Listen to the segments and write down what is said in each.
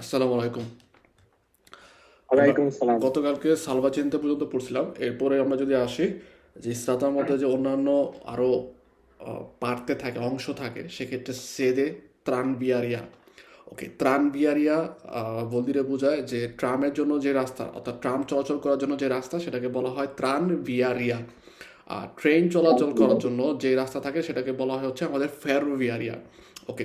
আসসালামু আলাইকুম। গতকালকে সালভা চিন্তা পর্যন্ত পড়ছিলাম। এরপরে আমরা যদি আসি যে ইসরাতার মধ্যে যে অন্যান্য থাকে অংশ থাকে সেক্ষেত্রে সেদে ত্রাণ বিয়ারিয়া ওকে ত্রাণ বিয়ারিয়া বলদিরে বোঝায় যে ট্রামের জন্য যে রাস্তা অর্থাৎ ট্রাম চলাচল করার জন্য যে রাস্তা সেটাকে বলা হয় ত্রাণ বিয়ারিয়া আর ট্রেন চলাচল করার জন্য যে রাস্তা থাকে সেটাকে বলা হয় হচ্ছে আমাদের ফেরোভিয়ারিয়া। ওকে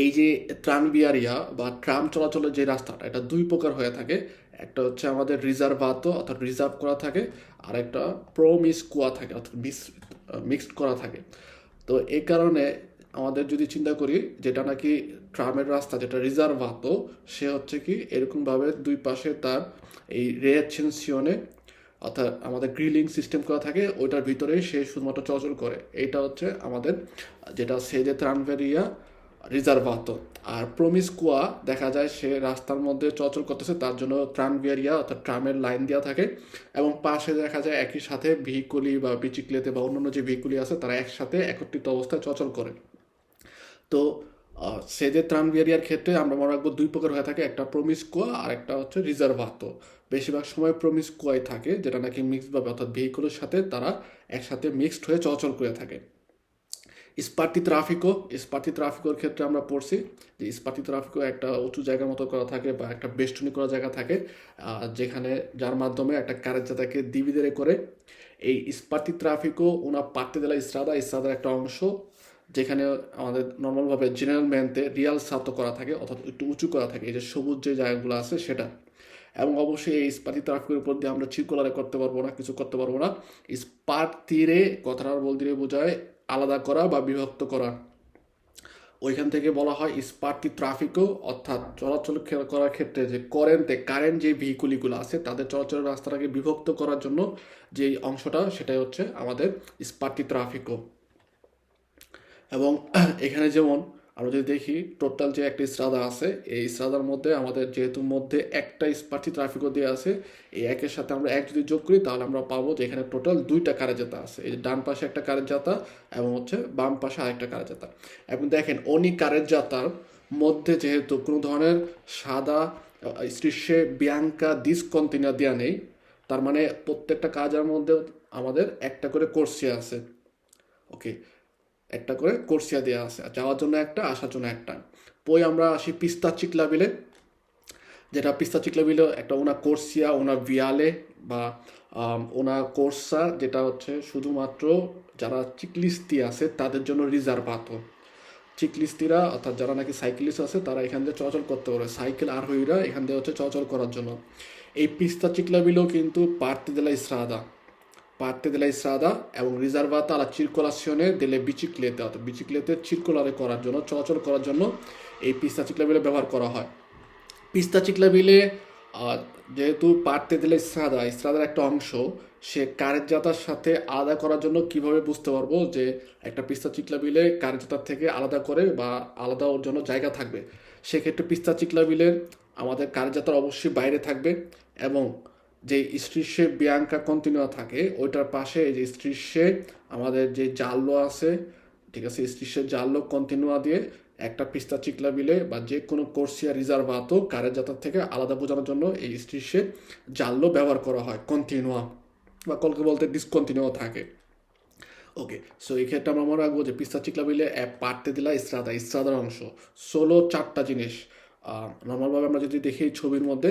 এই যে ট্রানবিয়ারিয়া বা ট্রাম চলাচলের যে রাস্তাটা, এটা দুই প্রকার হয়ে থাকে। একটা হচ্ছে আমাদের রিজার্ভাতো অর্থাৎ রিজার্ভ করা থাকে, আর একটা প্রো মিস প্রমিসকুয়া থাকে, অর্থাৎ মিস মিক্সড করা থাকে। তো এই কারণে আমাদের যদি চিন্তা করি, যেটা নাকি ট্রামের রাস্তা, যেটা রিজার্ভাতো সে হচ্ছে কি এরকমভাবে দুই পাশে তার এই রেয়াচ্ছেনসিয়নে অর্থাৎ আমাদের গ্রিলিং সিস্টেম করা থাকে, ওইটার ভিতরেই সে শুধুমাত্র চলাচল করে। এইটা হচ্ছে আমাদের যেটা সেজে ত্রানভেরিয়া রিজার্ভাতো। আর প্রমিসকুয়া দেখা যায় সে রাস্তার মধ্যে চলাচল করতেছে তার জন্য ট্রানভিয়ারিয়া অর্থাৎ ট্রামের লাইন দেওয়া থাকে এবং পাশে দেখা যায় একই সাথে ভেহিকুলি বা বিচিক্লেতে বা অন্যান্য যে ভেহিকুলি আছে তারা একসাথে একত্রিত অবস্থায় চলাচল করে। তো আহ, সেজে ত্রাণবিয়ারিয়ার ক্ষেত্রে আমরা মনে রাখব দুই প্রকার হয়ে থাকে একটা প্রমিসকুয়া আর একটা হচ্ছে রিজার্ভাতো। বেশিরভাগ সময় প্রমিসকুয়াই থাকে যেটা নাকি মিক্সড অর্থাৎ ভেহিকুলের সাথে তারা একসাথে মিক্সড হয়ে চলাচল করে থাকে। ইস্পাতি ট্রাফিকও ইস্পাতি ট্রাফিকোর ক্ষেত্রে আমরা পড়ছি যে ইস্পাতি ট্রাফিকও একটা উঁচু জায়গার মতো করা থাকে বা একটা বেষ্টনী করা জায়গা থাকে যেখানে যার মাধ্যমে একটা কারের জাতাকে দিবিদেরে করে। এই ইস্পাতি ট্রাফিকও ওনা পার্তে দেলা ইসরাদা, ইসরাদার একটা অংশ, যেখানে আমাদের নর্মালভাবে জেনারেল ম্যানতে রিয়াল সাতো করা থাকে, অর্থাৎ একটু উঁচু করা থাকে, এই যে সবুজ যে জায়গাগুলো আছে সেটা। এবং অবশ্যই এই ইস্পাতি ট্রাফিকের উপর দিয়ে আমরা চিরকলারে করতে পারব না, কিছু করতে পারব না। ইস্পাত তীরে কথাটার বল দিয়ে বোঝায় আলাদা করা বা বিভক্ত করা। ওইখান থেকে বলা হয় স্পার্টি ট্রাফিকও, অর্থাৎ চলাচল করার ক্ষেত্রে যে কারেন্টে কারেন্ট যে ভেহিকুলিগুলো আছে, তাদের চলাচলের রাস্তাটাকে বিভক্ত করার জন্য যে অংশটা, সেটাই হচ্ছে আমাদের স্পার্টি ট্রাফিকও। এবং এখানে যেমন আমরা যদি দেখি টোটাল যে একটা ইসরাদা আছে, এই ইসরাদার মধ্যে আমাদের যেহেতু মধ্যে একটা স্পার্টি ট্রাফিকও দিয়ে আছে, এই একের সাথে আমরা এক যদি যোগ করি, তাহলে আমরা পাবো যে এখানে টোটাল দুইটা কারের জাতা আছে। এই ডান পাশে একটা কারের জাতা এবং হচ্ছে বাম পাশে আরেকটা কারের জাতা এবং দেখেন, অনি কারের জাতার মধ্যে যেহেতু কোনো ধরনের সাদা শীর্ষে বিয়াঙ্কা ডিসকন্টিনিউ দেওয়া নেই, তার মানে প্রত্যেকটা কাজের মধ্যে আমাদের একটা করে কোর্সিয়া আছে। ওকে একটা করে কোর্সিয়া দেওয়া আছে। যাওয়ার জন্য একটা, আসার জন্য একটা। পই আমরা আসি পিস্তা চিকলা বিলে যেটা পিস্তা চিকলা বিলে একটা ওনা কোর্সিয়া, ওনা ভিয়ালে বা ওনা কোর্সা যেটা হচ্ছে শুধুমাত্র যারা চিকলিস্তি আছে তাদের জন্য রিজার্ভ আতো চিকলিস্তিরা অর্থাৎ যারা নাকি সাইকেলিস্ট আছে তারা এখান দিয়ে চলাচল করতে পারে সাইকেল আর হইরা এখান দিয়ে হচ্ছে চলাচল করার জন্য। এই পিস্তা চিকলা বিলেও কিন্তু পার্তে দেলা ইসরাদা। Parte della strada এবং রিজার্ভাতা alla circolazione delle biciclette অর্থাৎ বিচিক্লেতে চিরকুলারে করার জন্য চলাচল করার জন্য এই পিস্তা চিকলা বিলে ব্যবহার করা হয়। পিস্তা চিকলা বিলে আহ, যেহেতু পার্তে দিলে ইস্রাদা ইস্রাদার একটা অংশ সে কারের জাতার সাথে আলাদা করার জন্য কীভাবে বুঝতে পারব যে একটা পিস্তা চিকলা বিলে কারের জাতার থেকে আলাদা করে বা আলাদা ওর জন্য জায়গা থাকবে? সেক্ষেত্রে পিস্তা চিকলা বিলের আমাদের কারের জাতার অবশ্যই বাইরে থাকবে এবং যে স্ট্রিশে বিয়াঙ্কা কন্টিনিউ থাকে, ওইটার পাশে এই যে স্ট্রিশে আমাদের যে জাল্লো আছে, ঠিক আছে স্ট্রিশের জাল্লো কন্টিনিউয়া দিয়ে একটা পিস্তা চিকলা বিলে বা যে কোনো কোর্সিয়া রিজার্ভ রিজার্ভাতো কারের যাতার থেকে আলাদা বোঝানোর জন্য এই স্ট্রিশে জাল্লো ব্যবহার করা হয় কন্টিনিউয়া বা কলকে বলতে ডিসকন্টিনিউ থাকে। ওকে সো এই ক্ষেত্রে আমরা মনে রাখব যে পিস্তা চিকলা বিলে অ্যাপ পারতে দিলা ইস্রাদা, ইস্রাদার অংশ। ষোলো চারটা জিনিস নর্মালভাবে আমরা যদি দেখি ছবির মধ্যে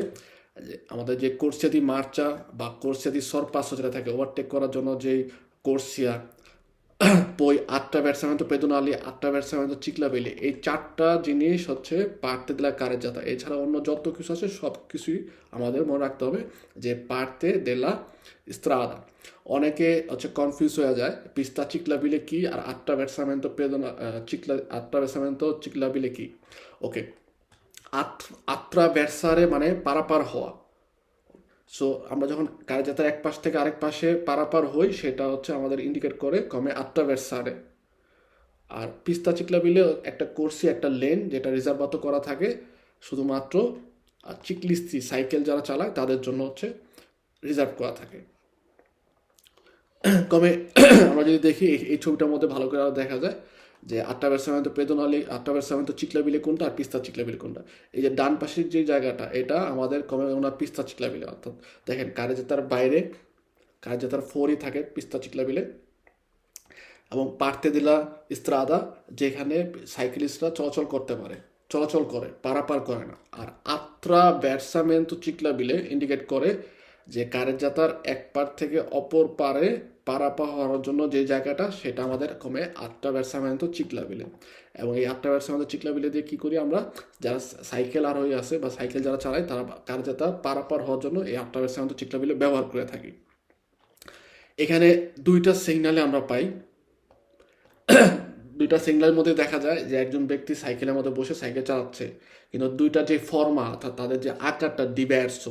আমাদের যে কোর্সিয়াদি মার্চা বা কোর্সিয়াদি সরপাস যেটা থাকে ওভারটেক করার জন্য যেই কোর্সিয়া, পই আটটা ব্যাটসম্যান পেদোনালি, আটটা ব্যাটসম্যান তো চিকলাবেলি, এই চারটা জিনিস হচ্ছে পারতে দেলা কারের জাতা এছাড়া অন্য যত কিছু আছে, সব কিছুই আমাদের মনে রাখতে হবে যে পারতে দেলা স্ত্রাদা। অনেকে হচ্ছে কনফিউজ হয়ে যায়, পিস্তা চিকলাবিলে কি আর আটটা ব্যাটসম্যান তো পেদোনা চিকলা, আটটা ব্যাটসম্যান তো চিকলাবিলে কি? ওকে আট আটটা ব্যাটসারে মানে পারাপার হওয়া। সো আমরা যখন কারজাতার এক পাশ থেকে আরেক পাশে পারাপার হই, সেটা হচ্ছে আমাদের ইন্ডিকেট করে কমে আটটা ব্যাটসারে আর পিস্তা চিকলা বিলে একটা কোর্সি একটা লেন, যেটা রিজার্ভাতো করা থাকে, শুধুমাত্র চিকলিস্তি সাইকেল যারা চালায়, তাদের জন্য হচ্ছে রিজার্ভ করা থাকে। কমে আমরা যদি দেখি, এই- ছবিটার মধ্যে ভালো করে দেখা যায়। যে আটটা ব্যাটসম্যান তো পেদনালি আটটা ব্যাটসম্যান তো চিকলা বিলে কোনটা আর পিস্তা চিকলা বিলে কোনটা? এই যে ডান পাশের যে জায়গাটা, এটা আমাদের কমে ওনার পিস্তা চিকলা বিলে। অর্থাৎ দেখেন কারে যে তার বাইরে কারে যে তার ফোরই থাকে পিস্তা চিকলা বিলে, এবং পারতে দিলা ইস্ত্রাদা, যেখানে সাইকেলিস্টরা চলাচল করতে পারে, চলাচল করে, পারাপার করে না। আর আত্রা ব্যাটসম্যান তো চিকলা বিলে ইন্ডিকেট করে যে কারের যাতার এক পার থেকে অপর পারে পারাপার হওয়ার জন্য যে জায়গাটা, সেটা আমাদের কমে আটটা ব্যাটসম্যান তো চিকলা বিলে। এবং এই আটটা ব্যাটসম্যান তো চিকলা বিলে দিয়ে কী করি আমরা, যারা সাইকেল আর হয়ে আছে বা সাইকেল যারা চালায়, তারা কার যাতা পারাপার হওয়ার জন্য এই আটটা ব্যাটসম্যান তো চিকলা বিলে ব্যবহার করে থাকি। এখানে দুইটা সিগনালে আমরা পাই। দুইটা সিগনালের মধ্যে দেখা যায় যে একজন ব্যক্তি সাইকেলের মধ্যে বসে সাইকেল চালাচ্ছে, কিন্তু দুইটা যে ফর্মা অর্থাৎ তাদের যে আকারটা ডিভার্স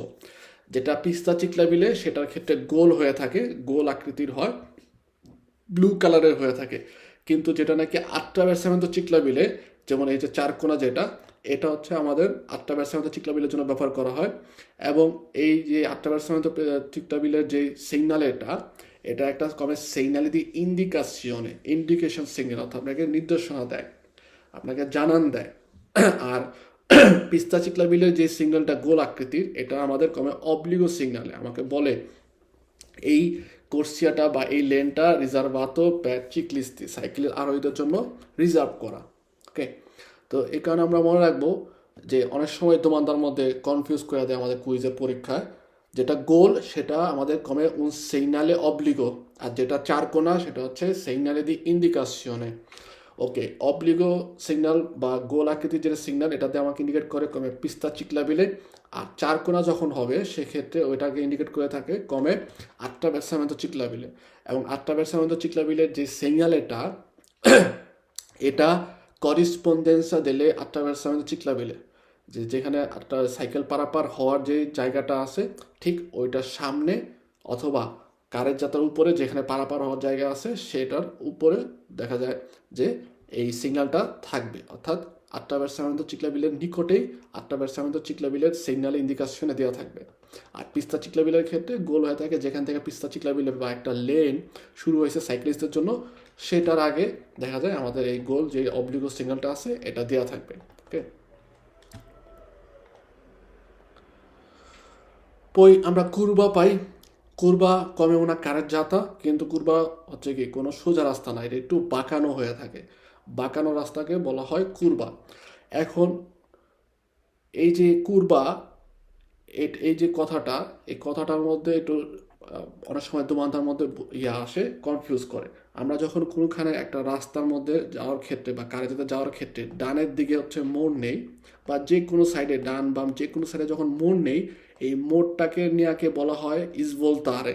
যেটা পিস্তা চিকলা বিলে, সেটার ক্ষেত্রে গোল হয়ে থাকে, গোল আকৃতির হয় ব্লু কালারের হয়ে থাকে। কিন্তু যেটা নাকি আটটা ব্যাটসম্যান চিকলা বিলে, যেমন এই যে চারকোনা যেটা, এটা হচ্ছে আমাদের আটটা ব্যাটসম্যান চিকলা বিলের জন্য ব্যবহার করা হয়। এবং এই যে আটটা ব্যাটসম্যান তো চিকলা বিলের যে সিগনাল এটা এটা একটা কমে সিগনালে দি ইন্ডিকাশনে ইন্ডিকেশন সিগনাল অর্থাৎ আপনাকে নির্দেশনা দেয়, আপনাকে জানান দেয়। আর পিস্তা চিকলা বিলের যে সিগন্যালটা গোল আকৃতির, এটা আমাদের কমে অবলিগো সিগনালে আমাকে বলে, এই কোর্সিয়াটা বা এই লেনটা রিজার্ভাতো চিকলিস্তি, সাইকেলের আরোহীদের জন্য রিজার্ভ করা। ওকে তো এই কারণে আমরা মনে রাখব যে অনেক সময় তোমাদের মধ্যে কনফিউজ করে দেয় আমাদের কুইজের পরীক্ষায়। যেটা গোল, সেটা আমাদের কমে উন সেইনালে অবলিগো আর যেটা চার কোনা, সেটা হচ্ছে সেইনালে দি ইন্ডিকাশনে ওকে অবলিগো সিগন্যাল বা গোল আকৃতির যেটা সিগন্যাল এটাতে আমাকে ইন্ডিকেট করে কমে পিস্তা চিকলা বিলে আর চার কোনা যখন হবে, সেক্ষেত্রে ওইটাকে ইন্ডিকেট করে থাকে কমে আটটা ব্যাটসম্যান তো চিকলা বিলে এবং আটটা ব্যাটসম্যান তো চিকলা বিলের যে সিগনাল এটা এটা করিসপন্ডেন্সা দিলে আটটা ব্যাটসম্যান তো চিকলা বিলে যে যেখানে একটা সাইকেল পারাপার হওয়ার যে জায়গাটা আছে, ঠিক ওইটার সামনে অথবা কারের যাত্রার উপরে যেখানে পারাপার হওয়ার জায়গা আছে, সেটার উপরে দেখা যায় যে এই সিগন্যালটা থাকবে। অর্থাৎ আটটা ব্যাটসম্যান তো চিকলা বিলের নিকটেই আটটা ব্যাটসম্যান তো চিকলা বিলের সিগন্যাল ইন্ডিকেশনে দেওয়া থাকবে। আর পিস্তা চিকলা বিলের ক্ষেত্রে গোল হয়ে থাকে যেখান থেকে পিস্তা চিকলা বিলের বা একটা লেন শুরু হয়েছে সাইক্লিস্টদের জন্য, সেটার আগে দেখা যায় আমাদের এই গোল যে অবলিগো সিগন্যালটা আছে, এটা দেওয়া থাকবে। ওকে পই আমরা কুরবা পাই। কুরবা কমে ওনা কারের যাতা, কিন্তু কুরবা হচ্ছে কি, কোনো সোজা রাস্তা না, এটা একটু বাঁকানো হয়ে থাকে। বাঁকানো রাস্তাকে বলা হয় কুরবা। এখন এই যে কুরবা এই যে কথাটা, এই কথাটার মধ্যে একটু অনেক সময় তোমাদের মধ্যে ইয়া আসে কনফিউজ করে। আমরা যখন কোনোখানে একটা রাস্তার মধ্যে যাওয়ার ক্ষেত্রে বা কারে যেতে যাওয়ার ক্ষেত্রে, ডানের দিকে হচ্ছে মোড় নেই, বা যে কোনো সাইডে ডান বাম যে কোনো সাইডে যখন মোড় নেই এই মোড়টাকে নিয়াকে বলা হয় ইসবল তারে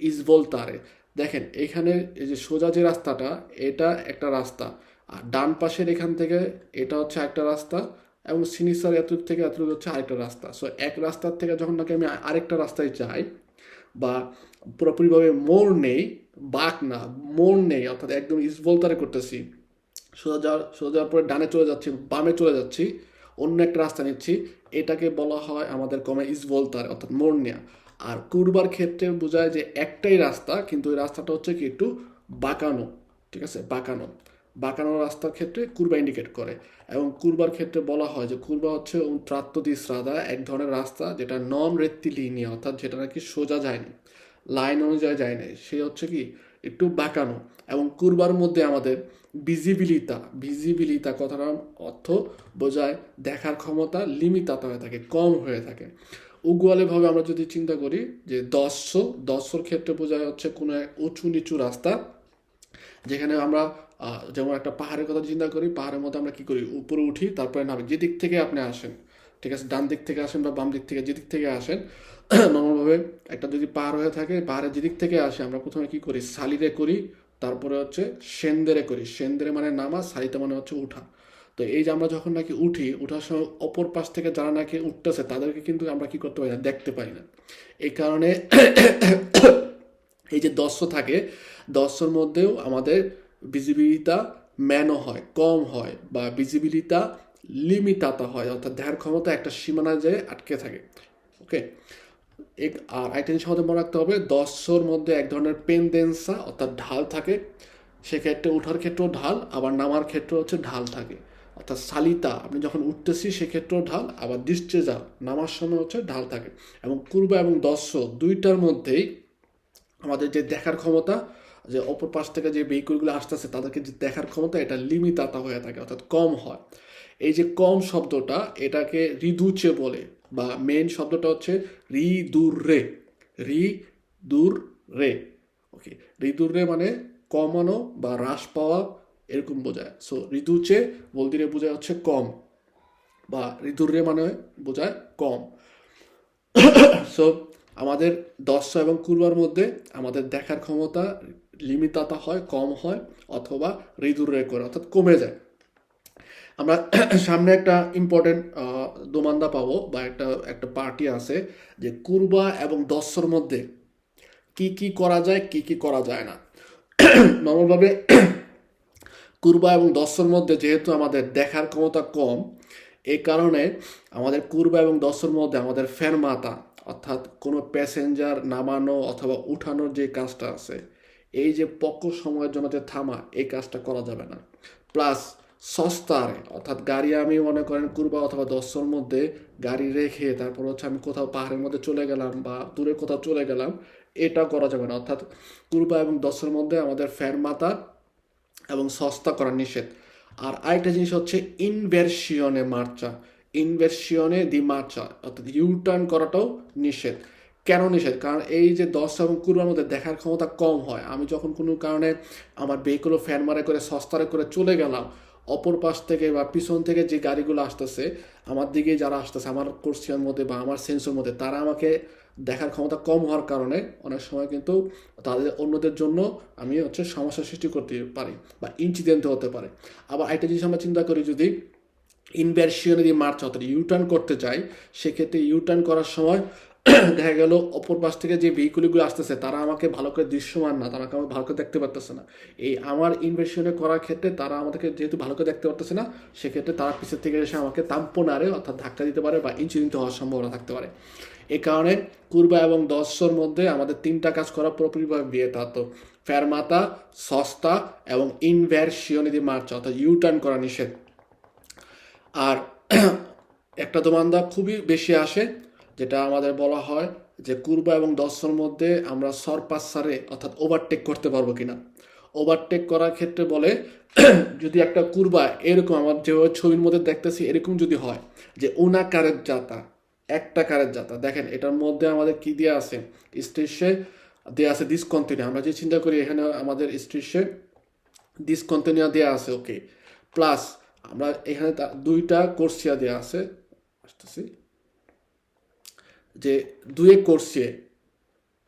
ইসবল তারে দেখেন, এখানে এই যে সোজা যে রাস্তাটা, এটা একটা রাস্তা। আর ডান পাশের এখান থেকে এটা হচ্ছে একটা রাস্তা এবং সিনিসার এতটুক থেকে এতটুকু হচ্ছে আরেকটা রাস্তা। সো এক রাস্তার থেকে যখন নাকি আমি আরেকটা রাস্তায় যাই বা পুরোপুরিভাবে মোড় নেই, বাঁক না, মোড় নেই, অর্থাৎ একদম ইসবলতারে করতেছি, সোজা যাওয়ার সোজা যাওয়ার পরে ডানে চলে যাচ্ছি, বামে চলে যাচ্ছি, অন্য একটা রাস্তা নিচ্ছি এটাকে বলা হয় আমাদের কমে ইসবলতার অর্থাৎ মোড় নেওয়া আর কুরবার ক্ষেত্রে বোঝায় যে একটাই রাস্তা, কিন্তু ওই রাস্তাটা হচ্ছে কি একটু বাঁকানো, ঠিক আছে? বাঁকানো। বাঁকানো রাস্তার ক্ষেত্রে কুরবা ইন্ডিকেট করে। এবং কুরবার ক্ষেত্রে বলা হয় যে কুরবা হচ্ছে ত্রাত্তদি শ্রাদা, এক ধরনের রাস্তা যেটা নন রেত্তিলিনিয়া, অর্থাৎ যেটা নাকি সোজা যায়নি, লাইন অনুযায়ী যায় নাই সে হচ্ছে কি একটু বাঁকানো। এবং কুরবার মধ্যে আমাদের ভিজিবিলিতা ভিজিবিলিতা কথাটার অর্থ বোঝায় দেখার ক্ষমতা, লিমিতাতা হয়ে থাকে, কম হয়ে থাকে। উগুয়ালেভাবে আমরা যদি চিন্তা করি যে দশ দশর ক্ষেত্রে বোঝায় হচ্ছে কোনো এক উঁচু নিচু রাস্তা, যেখানে আমরা যেমন একটা পাহাড়ের কথা চিন্তা করি, পাহাড়ের মধ্যে আমরা কি করি? উপরে উঠি, তারপরে নামি। যে দিক থেকে আপনি আসেন, ঠিক আছে, ডান দিক থেকে আসেন বা বাম দিক থেকে, যেদিক থেকে আসেন, নর্মালভাবে একটা যদি পাহাড় হয়ে থাকে, পাহাড়ের যেদিক থেকে আসে, আমরা প্রথমে কি করি? সালিরে করি তারপরে হচ্ছে সেন্দেরে করি। সেন্দেরে মানে নামা সালিতে মানে হচ্ছে উঠা। তো এই যে আমরা যখন নাকি উঠি, উঠার সময় অপর পাশ থেকে যারা নাকি উঠতেছে, তাদেরকে কিন্তু আমরা কি করতে পারি না, দেখতে পাই না। এই কারণে এই যে দস্য থাকে দস্যর মধ্যেও আমাদের ভিজিবিলিটা ম্যানো হয়, কম হয় বা ভিজিবিলিটা লিমিটাতা হয়। অর্থাৎ দেখার ক্ষমতা একটা সীমানায় যেয়ে আটকে থাকে। ওকে এক আর একটা জিনিস আমাদের মনে রাখতে হবে, দশর মধ্যে এক ধরনের পেনদেন্সা অর্থাৎ ঢাল থাকে। সেক্ষেত্রে ওঠার ক্ষেত্রেও ঢাল, আবার নামার ক্ষেত্রে হচ্ছে ঢাল থাকে। অর্থাৎ সালিতা, আপনি যখন উঠতেছি সেক্ষেত্রেও ঢাল, আবার যা নামার সময় হচ্ছে ঢাল থাকে। এবং কুরবা এবং দস্য দুইটার মধ্যেই আমাদের যে দেখার ক্ষমতা, যে অপর পাশ থেকে যে ভেহিকুলগুলো আসতেছে, তাদেরকে যে দেখার ক্ষমতা, এটা লিমিতাতা হয়ে থাকে, অর্থাৎ কম হয়। এই যে কম শব্দটা এটাকে রিদুচে বলে বা মেন শব্দটা হচ্ছে রি দূর রে রি দূর রে ওকে ঋতুর রে মানে কমানো বা হ্রাস পাওয়া এরকম বোঝায়। সো ঋতুচে বলতে বোঝায় হচ্ছে কম বা ঋতুর রে মানে বোঝায় কম। সো আমাদের দশ এবং কুরবার মধ্যে আমাদের দেখার ক্ষমতা লিমিতাতা হয়, কম হয় অথবা ঋতুর রে করে, অর্থাৎ কমে যায়। আমরা সামনে একটা ইম্পর্টেন্ট দোমান্দা পাবো বা একটা একটা পার্টি আছে যে কুরবা এবং দশর মধ্যে কি কি করা যায়, কি কি করা যায় না। নর্মালভাবে কুরবা এবং দশর মধ্যে যেহেতু আমাদের দেখার ক্ষমতা কম এই কারণে আমাদের কুরবা এবং দশর মধ্যে আমাদের ফ্যান মাতা, অর্থাৎ কোনো প্যাসেঞ্জার নামানো অথবা উঠানোর যে কাজটা আছে, এই যে পক্ষ সময়ের জন্য যে থামা, এই কাজটা করা যাবে না। প্লাস সস্তারে, অর্থাৎ গাড়ি আমি মনে করেন কুরবা অথবা দশর মধ্যে গাড়ি রেখে তারপর হচ্ছে আমি কোথাও পাহাড়ের মধ্যে চলে গেলাম বা দূরে কোথাও চলে গেলাম, এটা করা যাবে না। অর্থাৎ কুরবা এবং দশের মধ্যে আমাদের ফ্যান মাতা এবং সস্তা করা নিষেধ। আর আরেকটা জিনিস হচ্ছে ইনভার্সিয়নে মার্চা। ইনভার্সিয়নে দি মার্চা, অর্থাৎ ইউটার্ন করাটাও নিষেধ। কেন নিষেধ? কারণ এই যে দশ এবং কুরবার মধ্যে দেখার ক্ষমতা কম হয়। আমি যখন কোনো কারণে আমার ভেহিকুলো ফ্যান মারে করে সস্তারে করে চলে গেলাম অপর পাশ থেকে বা পিছন থেকে যে গাড়িগুলো আসতেছে, আমার দিকে যারা আসতেছে, আমার কোর্সিয়ার মধ্যে বা আমার সেন্সর মধ্যে, তারা আমাকে দেখার ক্ষমতা কম হওয়ার কারণে অনেক সময় কিন্তু তাদের অন্যদের জন্য আমি হচ্ছে সমস্যা সৃষ্টি করতে পারি বা ইনসিডেন্ট হতে পারে। আবার একটা জিনিস আমরা চিন্তা করি, যদি ইনভার্সিয়নে দিয়ে মার্চ অর্থাৎ ইউটার্ন করতে চাই, সেক্ষেত্রে ইউটার্ন করার সময় দেখা গেল অপর পাশ থেকে যে ভেহিকুলগুলো আসতেছে, তারা আমাকে ভালো করে দৃশ্যমান না, তারা আমাকে ভালো করে দেখতে পারতেছে না। এই আমার ইনভেস্টনে করার ক্ষেত্রে তারা আমাদেরকে যেহেতু ভালো করে দেখতে পারতেছে না, সেক্ষেত্রে তারা পিছের থেকে এসে আমাকে তাম্পনারে অর্থাৎ ধাক্কা দিতে পারে বা ইনসিডেন্ট হওয়ার সম্ভাবনা থাকতে পারে। এই কারণে কুরবা এবং দশর মধ্যে আমাদের তিনটা কাজ করা পুরোপুরিভাবে বিয়ে তাতো ফেরমাতা সস্তা এবং ইনভার্সিয়নিদি মার্চ অর্থাৎ ইউটার্ন করা নিষেধ। আর একটা দোমান্দা খুবই বেশি আসে যেটা আমাদের বলা হয় যে কুরবা এবং দশর মধ্যে আমরা সরপাসারে অর্থাৎ ওভারটেক করতে পারব কিনা। ওভারটেক করার ক্ষেত্রে বলে, যদি একটা কুরবা এরকম আমার যেভাবে ছবির মধ্যে দেখতেছি, এরকম যদি হয় যে উনা কারের জাতা একটা কারের জাতা দেখেন এটার মধ্যে আমাদের কি দিয়ে আছে? স্টেশে দেওয়া আছে ডিসকন্টিনিউ আমরা যে চিন্তা করি, এখানে আমাদের স্টেশে ডিসকন্টিনিউ দেওয়া আছে ওকে প্লাস আমরা এখানে দুইটা কোর্সিয়া দেওয়া আছে, আসতেছি। যে দুয়ে কোর্সিয়ে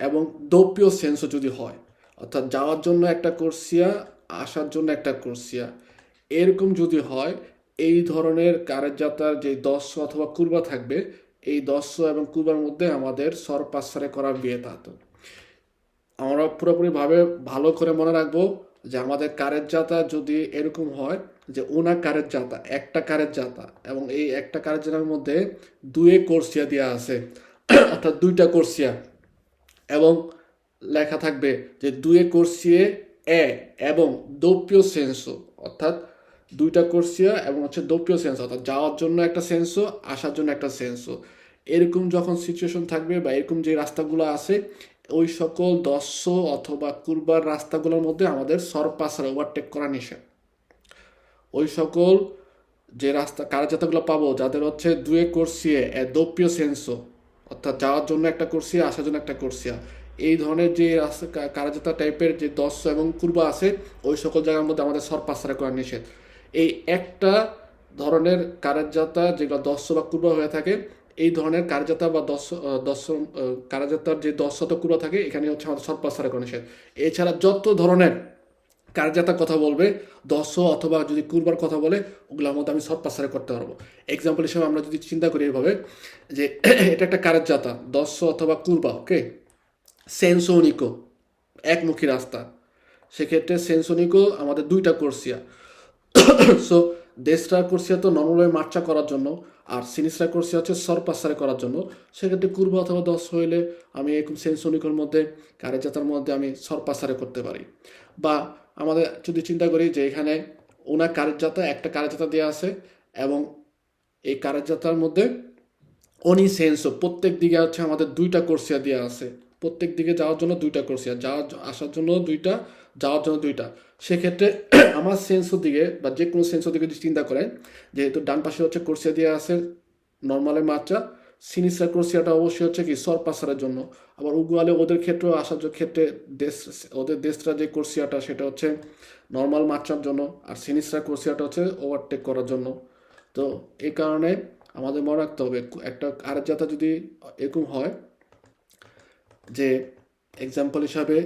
এবং দোপীয় সেন্সও যদি হয়, অর্থাৎ যাওয়ার জন্য একটা কোর্সিয়া আসার জন্য একটা কোর্সিয়া এরকম যদি হয়, এই ধরনের কারের যাত্রার যে দশ অথবা কুরবা থাকবে, এই দশ এবং কুরবার মধ্যে আমাদের সর পাসারে করা বিয়ে তাতো। আমরা পুরোপুরিভাবে ভালো করে মনে রাখব যে আমাদের কারের যাতা যদি এরকম হয় যে ওনা কারের যাতা একটা কারের যাতা এবং এই একটা কারের জাতার মধ্যে দুয়ে কোর্সিয়া দেওয়া আছে। অর্থাৎ দুইটা কোর্সিয়া এবং লেখা থাকবে যে দুয়ে কোর্সিয়ে এ এবং দোপ্য সেন্সো অর্থাৎ দুইটা কোর্সিয়া এবং হচ্ছে দোপ্য সেন্সো অর্থাৎ যাওয়ার জন্য একটা সেন্সো আসার জন্য একটা সেন্সো এরকম যখন সিচুয়েশন থাকবে বা এরকম যে রাস্তাগুলো আছে, ওই সকল দস্য অথবা কুরবার রাস্তাগুলোর মধ্যে আমাদের সরপাসার ওভারটেক করা নিষেধ। ওই সকল যে রাস্তা কারযাত্রাগুলো পাবো, যাদের হচ্ছে দুয়ে কোর্সিয়ে এ দোপ্য সেন্সো অর্থাৎ যাওয়ার জন্য একটা কোর্সিয়া আসার জন্য একটা কোর্সিয়া এই ধরনের যে কারযাত্রা টাইপের যে দশ এবং কুরবা আছে, ওই সকল জায়গার মধ্যে আমাদের সরপাসারা করা নিষেধ। এই একটা ধরনের কারযাত্রা যেগুলো দশ বা কুরবা হয়ে থাকে, এই ধরনের কারযাত্রা বা দশ দশ, কারযাত্রার যে দশ শত কুরবা থাকে, এখানে হচ্ছে আমাদের সরপাসারা করা নিষেধ। এছাড়া যত ধরনের কারযাত্রার কথা বলবে, দশ অথবা যদি কুরবার কথা বলে, ওগুলোর মধ্যে আমি সব পাসারে করতে পারব। এক্সাম্পল হিসেবে আমরা যদি চিন্তা করি এভাবে, যে এটা একটা কারের যাতা দশ অথবা কুরবা ওকে সেন্সোনিকো একমুখী রাস্তা। সেক্ষেত্রে সেন্সোনিকো আমাদের দুইটা কোর্সিয়া। সো দেশরা কোর্সিয়া তো নর্মালভাবে মার্চা করার জন্য, আর সিনিসরা কোর্সিয়া হচ্ছে সরপাসারে করার জন্য। সেক্ষেত্রে কুরবা অথবা দশ হইলে আমি এরকম সেন্সোনিকোর মধ্যে কারের যাতার মধ্যে আমি সরপাসারে করতে পারি। বা আমাদের যদি চিন্তা করি যে এখানে ওনার কারের যাত্রা একটা কারের যাত্রা দেওয়া আছে এবং এই কারের যাত্রার মধ্যে অনি সেন্সও প্রত্যেক দিকে হচ্ছে আমাদের দুইটা কোর্সিয়া দেওয়া আছে। প্রত্যেক দিকে যাওয়ার জন্য দুইটা কোর্সিয়া যাওয়ার আসার জন্য দুইটা, যাওয়ার জন্য দুইটা। সেক্ষেত্রে আমার সেন্সর দিকে বা যে কোনো সেন্সর দিকে যদি চিন্তা করেন, যেহেতু ডান পাশে হচ্ছে কোর্সিয়া দেওয়া আছে নর্মালের মাত্রা সিনিসার ক্রোসিয়াটা অবশ্যই হচ্ছে কি সরপাসারের জন্য। আবার উগুয়ালে ওদের ক্ষেত্রেও আসার ক্ষেত্রে দেশ, ওদের দেশরা যে কোর্সিয়াটা সেটা হচ্ছে নর্মাল মাত্রার জন্য আর সিনিসরা ক্রোসিয়াটা হচ্ছে ওভারটেক করার জন্য। তো এই কারণে আমাদের মনে রাখতে হবে, একটা আরেক যাত্রা যদি এরকম হয় যে এক্সাম্পল হিসাবে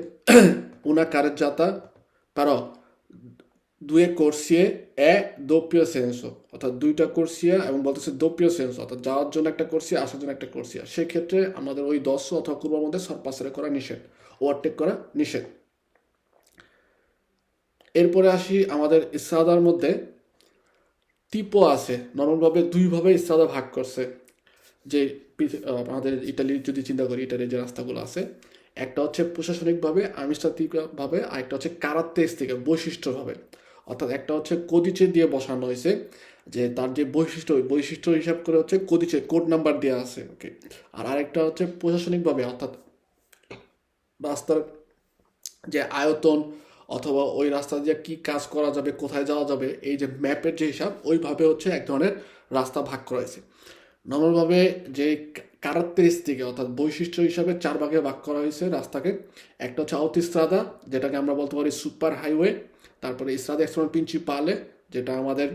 una carreggiata però due corsie e doppio senso অর্থাৎ দুইটা কোর্সিয়া এবং বলতেছে doppio senso অর্থাৎ যাওয়ার জন্য একটা কোর্সিয়া আসার জন্য একটা কোর্সিয়া সেক্ষেত্রে আমাদের ওই দশ অথবা কুর্বার মধ্যে সরপাসারে করা নিষেধ ওভারটেক করা নিষেধ। এরপরে আসি আমাদের ইসরাদার মধ্যে টিপো আছে নর্মালভাবে দুইভাবে ইসরাদা ভাগ করছে। যে আমাদের ইটালির যদি চিন্তা করি, ইটালির যে রাস্তাগুলো আছে, একটা হচ্ছে প্রশাসনিকভাবে আনুষ্ঠানিকভাবে আর একটা হচ্ছে কারাত্তেস থেকে, বৈশিষ্ট্যভাবে। অর্থাৎ একটা হচ্ছে কদিচে দিয়ে বসানো হয়েছে, যে তার যে বৈশিষ্ট্য বৈশিষ্ট্য হিসাব করে হচ্ছে কদিচে কোড নাম্বার দেওয়া আছে ওকে আর আরেকটা হচ্ছে প্রশাসনিকভাবে, অর্থাৎ রাস্তার যে আয়তন অথবা ওই রাস্তা দিয়ে কি কাজ করা যাবে, কোথায় যাওয়া যাবে, এই যে ম্যাপের যে হিসাব, ওইভাবে হচ্ছে এক ধরনের রাস্তা ভাগ করা হয়েছে। নর্মালভাবে যে ক্যারেক্টারিস্টিক অর্থাৎ বৈশিষ্ট্য হিসাবে চার ভাগে ভাগ করা হয়েছে রাস্তাকে। একটা হচ্ছে আউতিস্ত্রাদা যেটাকে আমরা বলতে পারি সুপার হাইওয়ে তারপরে ইস্ত্রাদা এক্সপ্রেস প্রিন্সিপালে যেটা আমাদের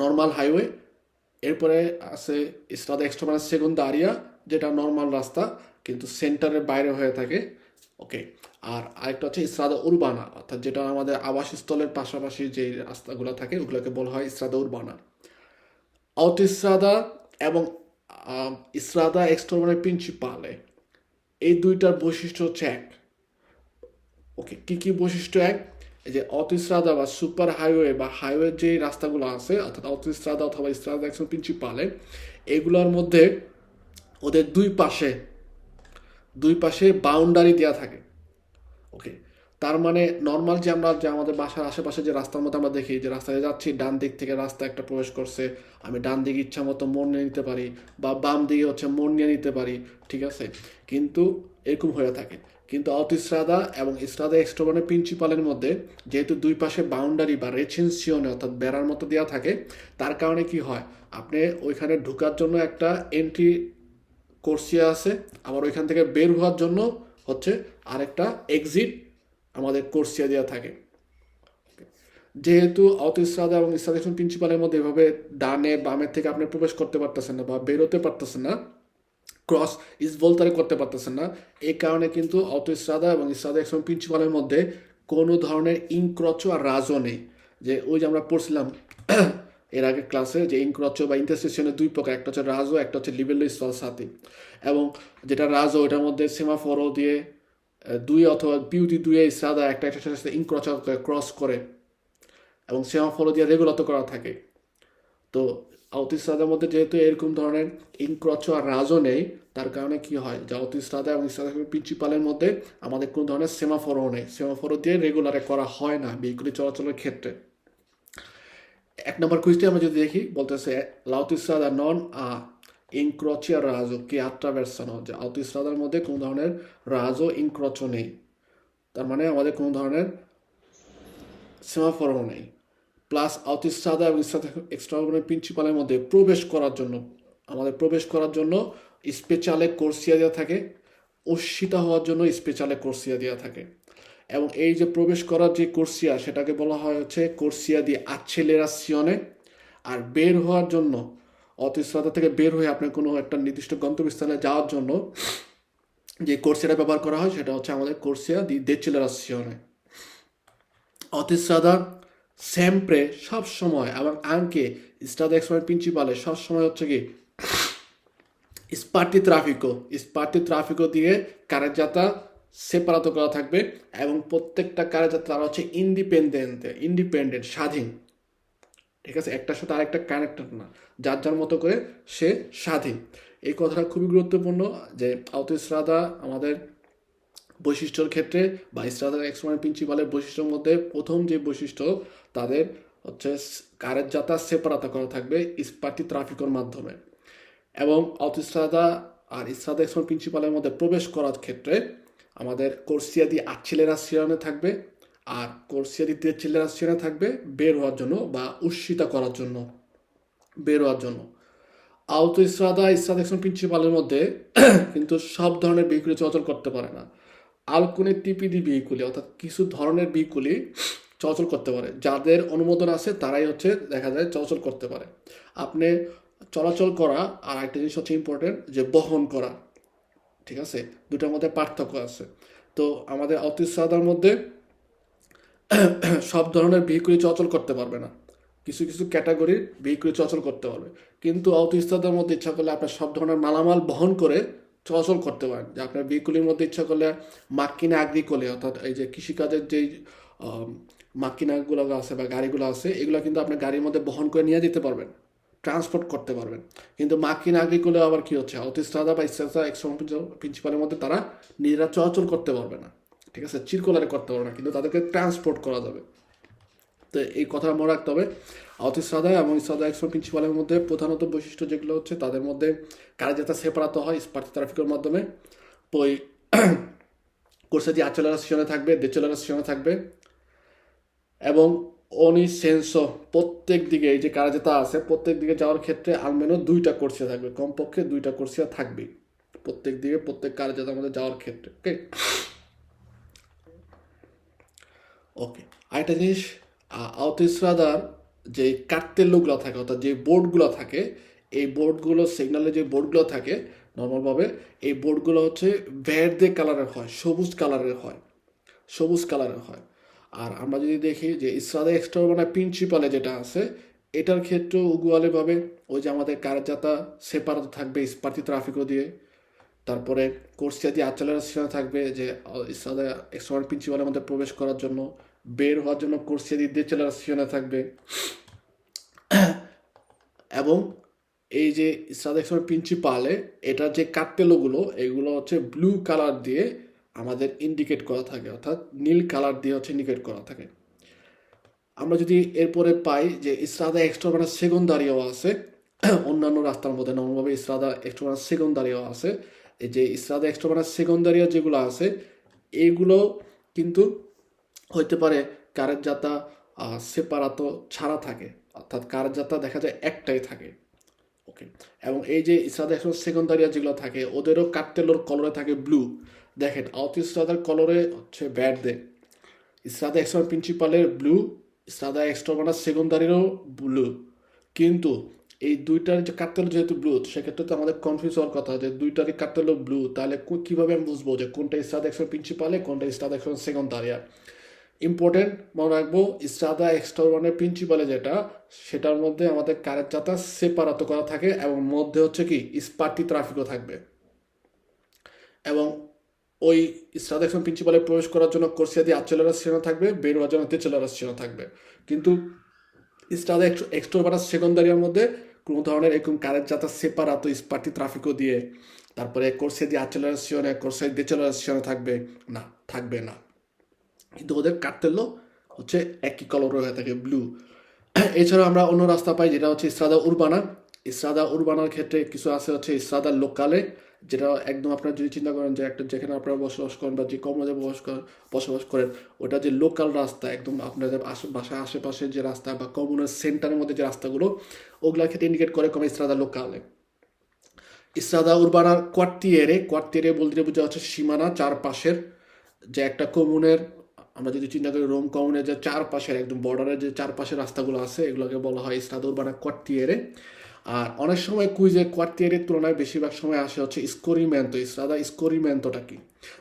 নর্মাল হাইওয়ে এরপরে আছে ইসরাদ ইস্ত্রাদা এক্সট্রা সেগুন্দারিয়া যেটা নর্মাল রাস্তা, কিন্তু সেন্টারের বাইরে হয়ে থাকে। ওকে আর আরেকটা হচ্ছে ইস্ত্রাদা উরবানা, অর্থাৎ যেটা আমাদের আবাসস্থলের পাশাপাশি যে রাস্তাগুলো থাকে, ওগুলোকে বলা হয় ইস্ত্রাদা উরবানা। ইসরাদা এবং ইসরাদা ইস্ত্রাদা এক্সট্রোমানে প্রিন্সিপালে এই দুইটার বৈশিষ্ট্য হচ্ছে এক। ওকে কী কী বৈশিষ্ট্য এক? যে অতিস্রাদা বা সুপার হাইওয়ে বা হাইওয়ে যে রাস্তাগুলো আছে, অর্থাৎ অতিস্রাদা অথবা ইস্রাদা একশো প্রিন্সিপালে এগুলোর মধ্যে ওদের দুই পাশে দুই পাশে বাউন্ডারি দেওয়া থাকে। ওকে তার মানে নর্মাল যে আমরা যে আমাদের বাসার আশেপাশে যে রাস্তার মধ্যে আমরা দেখি, যে রাস্তায় যাচ্ছি, ডান দিক থেকে রাস্তা একটা প্রবেশ করছে, আমি ডান দিকে ইচ্ছা মতো মোড় নিয়ে নিতে পারি বা বাম দিকে হচ্ছে মোড় নিয়ে নিতে পারি, ঠিক আছে? কিন্তু এরকম হয়ে থাকে। কিন্তু ইস্রাদা এবং ইস্রাদা এক্সট্রোবানের প্রিন্সিপালের মধ্যে যেহেতু দুই পাশে বাউন্ডারি বা রেচেন্সিয়নে অর্থাৎ বেড়ার মতো দেওয়া থাকে, তার কারণে কি হয়? আপনি ওইখানে ঢুকার জন্য একটা এন্ট্রি কোর্সিয়া আছে, আবার ওইখান থেকে বের হওয়ার জন্য হচ্ছে আরেকটা এক্সিট আমাদের কোর্সিয়া দেওয়া থাকে। যেহেতু অত ইসরাদা এবং ইসরাদেশন প্রিন্সিপালের মধ্যে, এভাবে ডানে বামের থেকে আপনি প্রবেশ করতে পারতেছেন না বা বেরোতে পারতেছেন না ক্রস ইস বলতারে করতে পারতেছেন না এই কারণে কিন্তু অত ইসরাদা এবং ইসরাদা একসঙ্গে প্রিন্সিপালের মধ্যে কোনো ধরনের ইনক্রচো আর রাজও নেই। যে ওই যে আমরা পড়ছিলাম এর আগে ক্লাসে যে ইনক্রচো বা ইন্টারসেকশনের দুই প্রকার, একটা হচ্ছে রাজো একটা হচ্ছে লিবেলো স্থল সাথী এবং যেটা রাজো ওটার মধ্যে সেমাফরো দিয়ে দুই অথবা বিউটি দুয়ে ইসরাদা একটা একটা সাথে ইনক্রচ ক্রস করে এবং সেমাফরো দিয়ে রেগুলার করা থাকে। তো আউতিস্তাদের মধ্যে যেহেতু এরকম ধরনের ইনক্রচ আর রাজও নেই, তার কারণে কি হয় যে আউতিস্তাদা এবং ইস্তাদা প্রিন্সিপালের মধ্যে আমাদের কোনো ধরনের সেমাফরও নেই। সেমাফরও দিয়ে রেগুলারে করা হয় না ভেহিকুলি চলাচলের ক্ষেত্রে। এক নম্বর কুইজটি আমরা যদি দেখি, বলতেছে লাউতিস্তাদা নন, আ ইনক্রচি আর রাজো কি আটটা ভার্সানো যে আউতিস্তাদার মধ্যে কোনো ধরনের রাজও ইনক্রচও নেই। তার মানে আমাদের কোনো ধরনের সেমাফরও নেই। প্লাস আউতিস্তাদা এবং এক্সট্রাঅর্ডিনারি প্রিন্সিপালের মধ্যে প্রবেশ করার জন্য, আমাদের প্রবেশ করার জন্য স্পেশালে কোর্সিয়া দেওয়া থাকে অস্মিতা হওয়ার জন্য স্পেশালে কোর্সিয়া দেওয়া থাকে। এবং এই যে প্রবেশ করার যে কোর্সিয়া, সেটাকে বলা হয় হচ্ছে কোর্সিয়া দি আচ্ছেলেরাসিয়নে আর বের হওয়ার জন্য অতিস্রাদা থেকে বের হয়ে আপনি কোনো একটা নির্দিষ্ট গন্তব্যস্থানে যাওয়ার জন্য যে কোর্সিয়াটা ব্যবহার করা হয়, সেটা হচ্ছে আমাদের কোর্সিয়া দি দেচেলেরাসিয়নে অতিস্রাদা sempre, সব সময়, এবং anche strada ex প্রিন্সিপালে সব সময় হচ্ছে কি স্পার্টি ট্রাফিকও স্পার্টি ট্রাফিকও দিয়ে কারের যাত্রা সেপারাতো করা থাকবে, এবং প্রত্যেকটা কারের যাত্রা তারা হচ্ছে ইন্ডিপেন্ডেন্ট ইন্ডিপেন্ডেন্ট স্বাধীন। ঠিক আছে? একটার সাথে আরেকটা কানেক্টেড না। যার যার মতো করে সে স্বাধীন। এই কথাটা খুবই গুরুত্বপূর্ণ যে আউতিস্রাদা আমাদের বৈশিষ্ট্যর ক্ষেত্রে বা ইস্টাদার এক্সপ্লোর প্রিন্সিপালের বৈশিষ্ট্যের মধ্যে প্রথম যে বৈশিষ্ট্য, তাদের হচ্ছে কারের যাতা সেপারাতা করা থাকবে ইস্পাটি ট্রাফিকর মাধ্যমে। এবং অতিস্রাদা আর ইসরাদা এক্সপ্লোর প্রিন্সিপালের মধ্যে প্রবেশ করার ক্ষেত্রে আমাদের কোর্সিয়াদি আচ্ছিলেরাসিয়নে থাকবে। আর কোর্সিয়াদি তেচিলেরাসিয়নে থাকবে বের হওয়ার জন্য বা উৎসিতা করার জন্য, বের হওয়ার জন্য। আউতো ইসরাদা ইসরাদ এক্সপ্লোর প্রিন্সিপালের মধ্যে, কিন্তু সব ধরনের ভেহিকুলি চলাচল করতে পারে না। আলকুনের টিপিডি ভেহিকুলি অর্থাৎ কিছু ধরনের ভেহিকুলি চলাচল করতে পারে। যাদের অনুমোদন আছে, তারাই হচ্ছে দেখা যায় চলাচল করতে পারে। আপনি চলাচল করা আর একটা জিনিস হচ্ছে ইম্পর্টেন্ট যে বহন করা। ঠিক আছে? দুটার মধ্যে পার্থক্য আছে। তো আমাদের অতিসাদার মধ্যে সব ধরনের ভেহিকুলি চলাচল করতে পারবে না। কিছু কিছু ক্যাটাগরির ভেহিকুলি চলাচল করতে পারবে কিন্তু অতিস্তাদের মধ্যে ইচ্ছা করলে আপনার সব ধরনের মালামাল বহন করে চলাচল করতে পারেন। যে আপনার ভেহিকুলির মধ্যে ইচ্ছা করলে মাক্কিনা আগ্রিকলে অর্থাৎ এই যে কৃষিকাজের যেই আম, মাক্কিনাগুলো আছে বা গাড়িগুলো আছে এগুলো কিন্তু আপনার গাড়ির মধ্যে বহন করে নিয়ে যেতে পারবেন। ট্রান্সপোর্ট করতে পারবেন। কিন্তু মার্কিন আগ্রিকলে আবার কি হচ্ছে? অতিস্তাদা বা ইস্তাদা এক্সট্রা প্রিন্সিপালের মধ্যে তারা নিজেরা চলাচল করতে পারবে না। ঠিক আছে? চিরকুলারে করতে পারবে না, কিন্তু তাদেরকে ট্রান্সপোর্ট করা যাবে। তো এই কথা মনে রাখতে হবে। অতিসাদা এবং ইসাদা এক্সপ্রেস প্রিন্সিপালের মধ্যে প্রধানত বৈশিষ্ট্য যেগুলো হচ্ছে, তাদের মধ্যে কারা কার্যতা সেপারাতে হয় স্পার্টি ট্রাফিকের মাধ্যমে। ওই কোর্সে যে আচলারেশনে থাকবে দেচলারেশনে থাকবে। এবং অনিসেন্স প্রত্যেক দিকে এই যে কার্যতা আছে, প্রত্যেক দিকে যাওয়ার ক্ষেত্রে আলমেনো দুইটা কোর্সিয়া থাকবে। কমপক্ষে দুইটা কোর্সিয়া থাকবেই। প্রত্যেক দিকে প্রত্যেক কার্যতার মধ্যে যাওয়ার ক্ষেত্রে ওকে ওকে আরেকটা জিনিস আউতিসরাদার যে কার্তেলগুলো থাকে, অর্থাৎ যে বোর্ডগুলো থাকে, এই বোর্ডগুলো, সিগনালে যে বোর্ডগুলো থাকে, নর্মালভাবে, এই বোর্ডগুলো হচ্ছে ভ্যারদে কালারের হয়, সবুজ কালারের হয়, সবুজ কালারের হয়। আর আমরা যদি দেখি যে ইসরাদে এক্সট্রা মানে প্রিন্সিপালে যেটা আছে, এটার ক্ষেত্রেও উগুয়ালেভাবে ওই যে আমাদের কারজাতা সেপারেট থাকবে ইস্পাতি ট্রাফিকও দিয়ে তারপরে কোর্সিয়া দিয়ে আচলারেশনে থাকবে যে এক্সট্রা প্রিন্সিপালের মধ্যে প্রবেশ করার জন্য, বের হওয়ার জন্য কোর্সিয়া দিয়ে দেচলারেশনে থাকবে। এবং এই যে ইসরাদ এক্সপ্রেস প্রিন্সিপালে এটার যে কার্টেলোগুলো এগুলো হচ্ছে ব্লু কালার দিয়ে আমাদের ইন্ডিকেট করা থাকে, অর্থাৎ নীল কালার দিয়ে হচ্ছে ইন্ডিকেট করা থাকে। আমরা যদি এরপরে পাই যে ইসরাদা এক্সট্রা মানে সেকেন্ডারিও আছে, অন্যান্য রাস্তার মধ্যে নর্মালভাবে ইসরাদা এক্সট্রা মানে সেকেন্ডারিও আছে এই যে ইসরাদা এক্সট্রা মানে সেকেন্ডারিও যেগুলো আছে এইগুলো কিন্তু হইতে পারে কারের যাতা সেপারাতো ছাড়া থাকে। অর্থাৎ কারের যাতা দেখা যায় একটাই থাকে। ওকে এবং এই যে ইসরাদা এখন সেকেন্ডারিয়া যেগুলো থাকে, ওদেরও কার্তেলোর কলরে থাকে ব্লু দেখেন আউট ইসরাদার কলরে হচ্ছে ব্যাট দে ইসরাদা এক্সট্রা প্রিন্সিপালের ব্লু ইসরাদা এক্সট্রা মানে সেকেন্ডারিরও ব্লু কিন্তু এই দুইটার যে কার্তেল যেহেতু ব্লু সেক্ষেত্রে তো আমাদের কনফিউজ হওয়ার কথা যে দুইটারই কার্তেল ব্লু তাহলে কীভাবে আমি বুঝব যে কোনটা ইসরাদা এক্সট্রা প্রিন্সিপালে কোনটা ইসরাদা এক্সট্রা সেকেন্ডারিয়া ইম্পর্টেন্ট মনে রাখব ইস্টাদা এক্সট্রা ওয়ানের প্রিন্সিপালে যেটা, সেটার মধ্যে আমাদের কারের চাতা সেপারাত করা থাকে এবং মধ্যে হচ্ছে কি স্পার্টি ট্রাফিকও থাকবে। এবং ওই এক্সট্রা প্রিন্সিপালে প্রবেশ করার জন্য কোর্সিয়া দিয়ে আচলারেশন থাকবে বের হওয়ার জন্য তেচলারেশন থাকবে। কিন্তু ইস্টাদা এক্সট্রোভারাস সেকেন্ডারিয়ার মধ্যে, কোনো ধরনের এরকম কারেন্ট যাতা সেপারাতো স্পার্টি ট্রাফিকও দিয়ে। তারপরে কোর্সে দিয়ে এক কোর্সে দেচলারেশনে থাকবে। না থাকবে না। কিন্তু ওদের কার্তেলও হচ্ছে একই কলর হয়ে থাকে ব্লু এছাড়া আমরা অন্য রাস্তা পাই, যেটা হচ্ছে ইসরাদা উরবানা ইসরাদা উরবানার ক্ষেত্রে কিছু আছে হচ্ছে ইসরাদা লোকালে, যেটা একদম আপনারা যদি চিন্তা করেন যে একটা যেখানে আপনারা বসবাস করেন বা যে কমলাতে বসবাস করেন ওটা যে লোকাল রাস্তা, একদম আপনাদের বাসার আশেপাশে যে রাস্তা বা কমনের সেন্টারের মধ্যে যে রাস্তাগুলো ওগুলোর ক্ষেত্রে ইন্ডিকেট করে কম ইসরাদা লোকালে। ইসরাদা উরবানার কোয়ার্টিয়ারে কোয়ার্টিয়ারে বলতে বোঝা হচ্ছে সীমানা চারপাশের যে একটা কমুনের, আমরা যদি চিন্তা করি রোম কমুনের যে চারপাশের, একদম বর্ডারের যে চারপাশের রাস্তাগুলো আছে, এগুলোকে বলা হয় ইসরাদা উরবানা কোয়ার্টিয়ারে। আর অনেক সময় কুইজে কোয়ার্টিয়ারের তুলনায় বেশিরভাগ সময় আসে হচ্ছে স্কোরিমেন্তো ইসরাদা স্কোরিমেন্টোটা কি?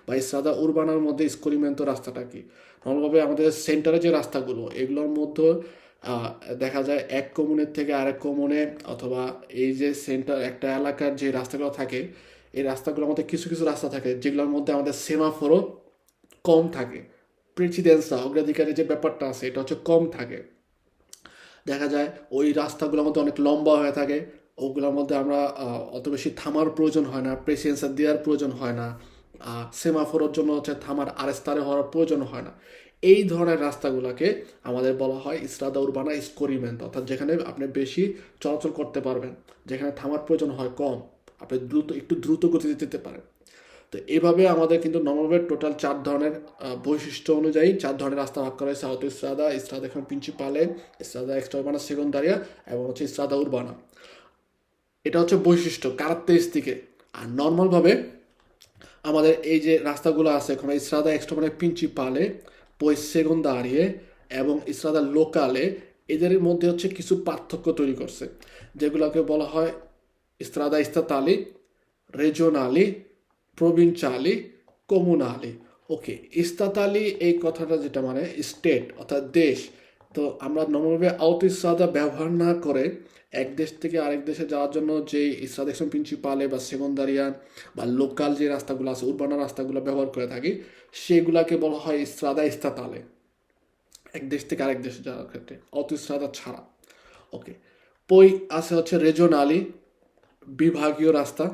বা ইসরাদা উরবানার মধ্যে স্কোরিমেন্তো রাস্তাটা কি? নর্মালভাবে আমাদের সেন্টারে যে রাস্তাগুলো, এগুলোর মধ্যে দেখা যায় এক কমুনের থেকে আরেক কমুনে অথবা এই যে সেন্টার, একটা এলাকার যে রাস্তাগুলো থাকে, এই রাস্তাগুলোর মধ্যে কিছু কিছু রাস্তা থাকে যেগুলোর মধ্যে আমাদের সেমাফোরও কম থাকে। প্রেসিডেন্সা অগ্রাধিকারের যে ব্যাপারটা আছে, এটা হচ্ছে কম থাকে। দেখা যায় ওই রাস্তাগুলোর মধ্যে অনেক লম্বা হয়ে থাকে। ওগুলোর মধ্যে আমরা অত বেশি থামার প্রয়োজন হয় না প্রেসিডেন্সার দেওয়ার প্রয়োজন হয় না সেমাফোরের জন্য হচ্ছে থামার আরেস্তারে হওয়ার প্রয়োজন হয় না। এই ধরনের রাস্তাগুলোকে আমাদের বলা হয় ইসরাদা উরবানা স্কোরিমেন্ট অর্থাৎ যেখানে আপনি বেশি চলাচল করতে পারবেন, যেখানে থামার প্রয়োজন হয় কম, আপনি দ্রুত, একটু দ্রুত গতিতে যেতে পারেন। তো এইভাবে আমাদের কিন্তু নর্মালভাবে টোটাল চার ধরনের বৈশিষ্ট্য অনুযায়ী চার ধরনের রাস্তা ভাগ করা সাউথ ইস্রাদা ইস্রাদা এখন প্রিন্সিপালে ইস্রাদা এক্সট্রা উরবানা সেকেন্ডারিয়া এবং হচ্ছে ইস্রাদা উরবানা। এটা হচ্ছে বৈশিষ্ট্য কারাত্তেরিস্টিকে আর নর্মালভাবে আমাদের এই যে রাস্তাগুলো আছে, এখন ইসরাদা এক্সট্রা মানে প্রিন্সিপালে পই সেকেন্ডারিয়ে এবং ইসরাদা লোকালে এদের মধ্যে হচ্ছে কিছু পার্থক্য তৈরি করছে। যেগুলোকে বলা হয় ইস্ত্রাদা ইস্তাতালি রেজনালি প্রভিনচালি কমুনালি ওকে ইস্তাতালি এই কথাটা যেটা মানে স্টেট অর্থাৎ দেশ, তো আমরা নর্মালভাবে আউট ইস্রাদা ব্যবহার না করে এক দেশ থেকে আরেক দেশে যাওয়ার জন্য যে ইস্রাদেশন প্রিন্সিপালে বা সেকেন্দারিয়ান বা লোকাল যে রাস্তাগুলো আছে উর্বানা রাস্তাগুলো ব্যবহার করে থাকি, সেগুলাকে বলা হয় ইস্রাদা ইস্তাতালে এক দেশ থেকে আরেক দেশে যাওয়ার ক্ষেত্রে অত ইস্রাদা ছাড়া। ওকে পই আছে হচ্ছে রেজনালি বিভাগীয় রাস্তা।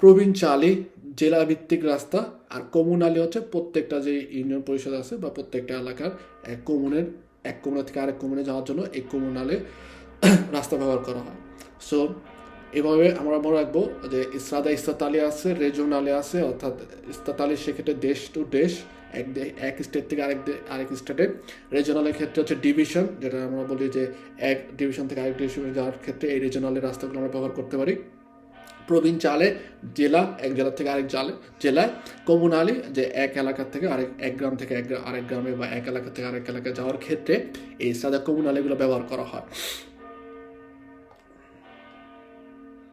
প্রভিনচালি জেলা ভিত্তিক রাস্তা আর কমুনালি হচ্ছে প্রত্যেকটা যে ইউনিয়ন পরিষদ আছে বা প্রত্যেকটা এলাকার এক কমুনের, এক কমুনা থেকে আরেক কমুনে যাওয়ার জন্য এই কমুনালে রাস্তা ব্যবহার করা হয়। সো এভাবে আমরা মনে রাখব যে ইসরাদা ইস্তাতালি আছে রেজনালে আছে, অর্থাৎ ইস্তাতালি সেক্ষেত্রে দেশ টু দেশ, এক এক স্টেট থেকে আরেক আরেক স্টেটে রিজনালের ক্ষেত্রে হচ্ছে ডিভিশন যেটা আমরা বলি যে এক ডিভিশন থেকে আরেক ডিভিশনে যাওয়ার ক্ষেত্রে এই রিজনালের রাস্তাগুলো আমরা ব্যবহার করতে পারি। প্রভিনচালে জেলা, এক জেলা থেকে আরেক জালে, জেলায়, কমুনালি যে এক এলাকা থেকে আরেক, এক গ্রাম থেকে এক আরেক গ্রামে বা এক এলাকা থেকে আরেক এলাকায় যাওয়ার ক্ষেত্রে এই সাদা কমুনালিগুলো ব্যবহার করা হয়।